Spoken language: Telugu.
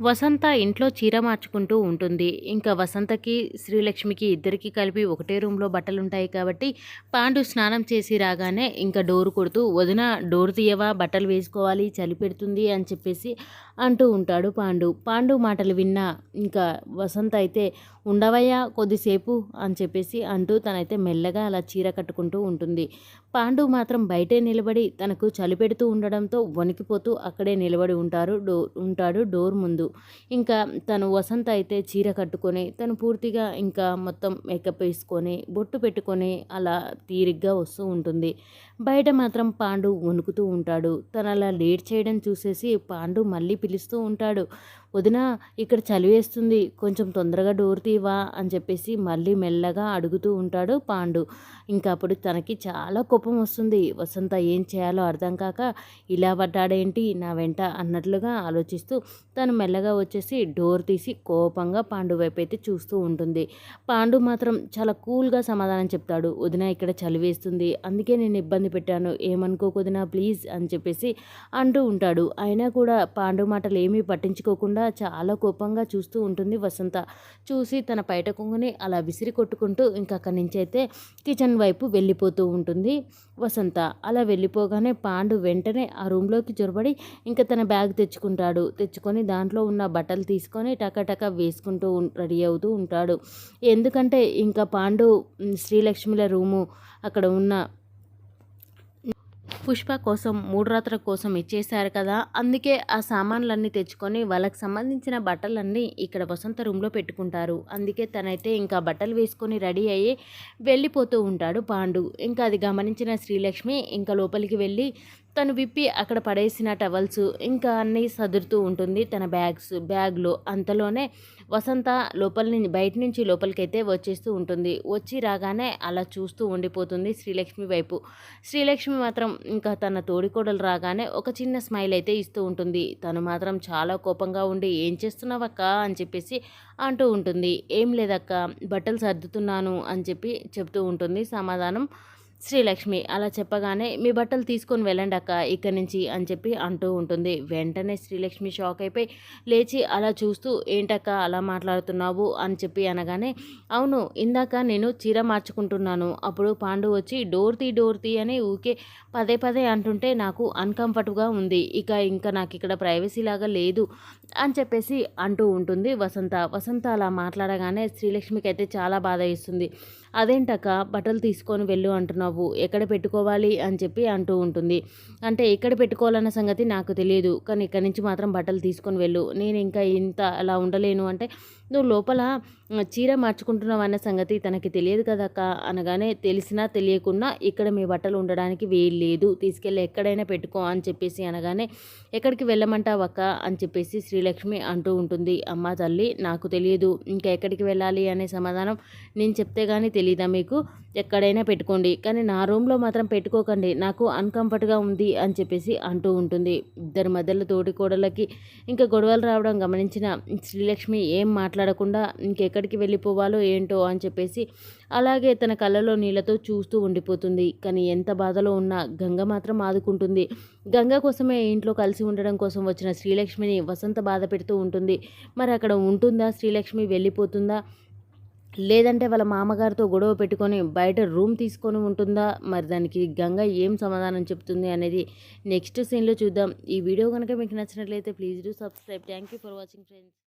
వసంత ఇంట్లో చీర మార్చుకుంటూ ఉంటుంది. ఇంకా వసంతకి శ్రీలక్ష్మికి ఇద్దరికి కలిపి ఒకటే రూమ్లో బట్టలు ఉంటాయి కాబట్టి పాండు స్నానం చేసి రాగానే ఇంకా డోర్ కొడుతూ వదిన డోర్ తీయవా? బట్టలు వేసుకోవాలి చలి పెడుతుంది అని చెప్పేసి అంటూ ఉంటాడు పాండు. పాండు మాటలు విన్నా ఇంకా వసంత అయితే ఉండవయ్యా కొద్దిసేపు అని చెప్పేసి అంటూ తనైతే మెల్లగా అలా చీర కట్టుకుంటూ ఉంటుంది. పాండు మాత్రం బయటే నిలబడి తనకు చలి పెడుతూ ఉండడంతో వణికిపోతూ అక్కడే నిలబడి ఉంటారు డోర్ ఉంటాడు డోర్ ముందు. ఇంకా తను వసంత అయితే చీర కట్టుకొని తను పూర్తిగా ఇంకా మొత్తం మేకప్ వేసుకొని బొట్టు పెట్టుకొని అలా తీరిగ్గా వస్తూ ఉంటుంది. బయట మాత్రం పాండు వణుకుతూ ఉంటాడు. తను అలా లేట్ చేయడం చూసేసి పాండు మళ్ళీ పిలుస్తూ ఉంటాడు. వదిన ఇక్కడ చలివేస్తుంది. కొంచెం తొందరగా డోర్ తీవా అని చెప్పేసి మళ్ళీ మెల్లగా అడుగుతూ ఉంటాడు పాండు. ఇంకా అప్పుడు తనకి చాలా కోపం వస్తుంది. వసంత ఏం చేయాలో అర్థం కాక ఇలా పడ్డాడేంటి నా వెంట అన్నట్లుగా ఆలోచిస్తూ తను మెల్లగా వచ్చేసి డోర్ తీసి కోపంగా పాండు వైపు అయితే చూస్తూ ఉంటుంది. పాండు మాత్రం చాలా కూల్గా సమాధానం చెప్తాడు. వదిన ఇక్కడ చలివేస్తుంది. అందుకే నేను ఇబ్బంది పెట్టాను. ఏమనుకోకొదినా ప్లీజ్ అని చెప్పేసి అంటూ ఉంటాడు. అయినా కూడా పాండు మాటలు ఏమీ పట్టించుకోకుండా చాలా కోపంగా చూస్తూ ఉంటుంది వసంత. చూసి తన పైట కొంగుని అలా విసిరి కొట్టుకుంటూ ఇంకా అక్కడి నుంచి అయితే కిచెన్ వైపు వెళ్ళిపోతూ ఉంటుంది వసంత. అలా వెళ్ళిపోగానే పాండు వెంటనే ఆ రూమ్లోకి చొరబడి ఇంకా తన బ్యాగ్ తెచ్చుకుంటాడు. తెచ్చుకొని దాంట్లో ఉన్న బట్టలు తీసుకొని టకటక వేసుకుంటూ రెడీ అవుతూ ఉంటాడు. ఎందుకంటే ఇంకా పాండు శ్రీలక్ష్మిల రూము అక్కడ ఉన్న పుష్ప కోసం మూడు రాత్రుల కోసం ఇచ్చేశారు కదా. అందుకే ఆ సామాన్లన్నీ తెచ్చుకొని వాళ్ళకి సంబంధించిన బట్టలన్నీ ఇక్కడ వసంత రూమ్లో పెట్టుకుంటారు. అందుకే తనైతే ఇంకా బట్టలు వేసుకొని రెడీ అయ్యి వెళ్ళిపోతూ ఉంటాడు పాండు. ఇంకా అది గమనించిన శ్రీలక్ష్మి ఇంకా లోపలికి వెళ్ళి తను విప్పి అక్కడ పడేసిన టవల్స్ ఇంకా అన్నీ సదురుతూ ఉంటుంది తన బ్యాగ్స్ బ్యాగ్లో అంతలోనే వసంత లోపల నుంచి బయట నుంచి లోపలికైతే వచ్చేస్తూ ఉంటుంది. వచ్చి రాగానే అలా చూస్తూ ఉండిపోతుంది శ్రీలక్ష్మి వైపు. శ్రీలక్ష్మి మాత్రం ఇంకా తన తోడికోడలు రాగానే ఒక చిన్న స్మైల్ అయితే ఇస్తూ ఉంటుంది. తను మాత్రం చాలా కోపంగా ఉండి ఏం చేస్తున్నావక్క? అని చెప్పేసి అంటూ ఉంటుంది. ఏం లేదక్క బట్టలు సర్దుతున్నాను అని చెప్పి చెప్తూ ఉంటుంది. సమాధానం శ్రీలక్ష్మి అలా చెప్పగానే మీ బట్టలు తీసుకొని వెళ్ళండి అక్క ఇక్కడి నుంచి అని చెప్పి అంటూ ఉంటుంది. వెంటనే శ్రీలక్ష్మి షాక్ అయిపోయి లేచి అలా చూస్తూ ఏంటక్క అలా మాట్లాడుతున్నావు? అని చెప్పి అనగానే అవును ఇందాక నేను చీర మార్చుకుంటున్నాను. అప్పుడు పాండు వచ్చి డోర్తి డోర్తి అని ఊకే పదే పదే అంటుంటే నాకు అన్కంఫర్ట్గా ఉంది. ఇక ఇంకా నాకు ఇక్కడ ప్రైవసీ లాగా లేదు అని చెప్పేసి అంటూ ఉంటుంది వసంత. వసంత అలా మాట్లాడగానే శ్రీలక్ష్మికి అయితే చాలా బాధ ఇస్తుంది అదేంటక్క బట్టలు తీసుకొని వెళ్ళు అంటున్నావు ఎక్కడ పెట్టుకోవాలి అని చెప్పి అంటూ ఉంటుంది. అంటే ఎక్కడ పెట్టుకోవాలన్న సంగతి నాకు తెలియదు. కానీ ఇక్కడి నుంచి మాత్రం బట్టలు తీసుకొని వెళ్ళు. నేను ఇంకా ఇంత అలా ఉండలేను. అంటే నువ్వు లోపల చీర మార్చుకుంటున్నావు అన్న సంగతి తనకి తెలియదు కదక్క అనగానే తెలిసినా తెలియకుండా ఇక్కడ మీ బట్టలు ఉండడానికి లేదు. తీసుకెళ్ళి ఎక్కడైనా పెట్టుకో అని చెప్పేసి అనగానే ఎక్కడికి వెళ్ళమంటావక్క అని చెప్పేసి శ్రీలక్ష్మి అంటూ ఉంటుంది. అమ్మ తల్లి నాకు తెలియదు. ఇంకా ఎక్కడికి వెళ్ళాలి? అనే సమాధానం నేను చెప్తే కానీ తెలియదా మీకు? ఎక్కడైనా పెట్టుకోండి. కానీ నా రూమ్లో మాత్రం పెట్టుకోకండి. నాకు అన్కంఫర్ట్గా ఉంది అని చెప్పేసి అంటూ ఉంటుంది. ఇద్దరి మధ్యలో తోటి కోడలకి ఇంకా గొడవలు రావడం గమనించిన శ్రీలక్ష్మి ఏం మాట్లాడకుండా ఇంకెక్కడికి వెళ్ళిపోవాలో ఏంటో అని చెప్పేసి అలాగే తన కళ్ళలో నీళ్ళతో చూస్తూ ఉండిపోతుంది. కానీ ఎంత బాధలో ఉన్నా గంగ మాత్రం ఆదుకుంటుంది. గంగ కోసమే ఇంట్లో కలిసి ఉండడం కోసం వచ్చిన శ్రీలక్ష్మిని వసంత బాధ పెడుతూ ఉంటుంది. మరి అక్కడ ఉంటుందా? శ్రీలక్ష్మి వెళ్ళిపోతుందా? లేదంటే వాళ్ళ మామగారితో గొడవ పెట్టుకొని బయట రూమ్ తీసుకొని ఉంటుందా? మరి దానికి గంగ ఏం సమాధానం చెప్తుంది అనేది నెక్స్ట్ సీన్లో చూద్దాం. ఈ వీడియో కనుక మీకు నచ్చినట్లయితే please do subscribe. Thank you for watching friends.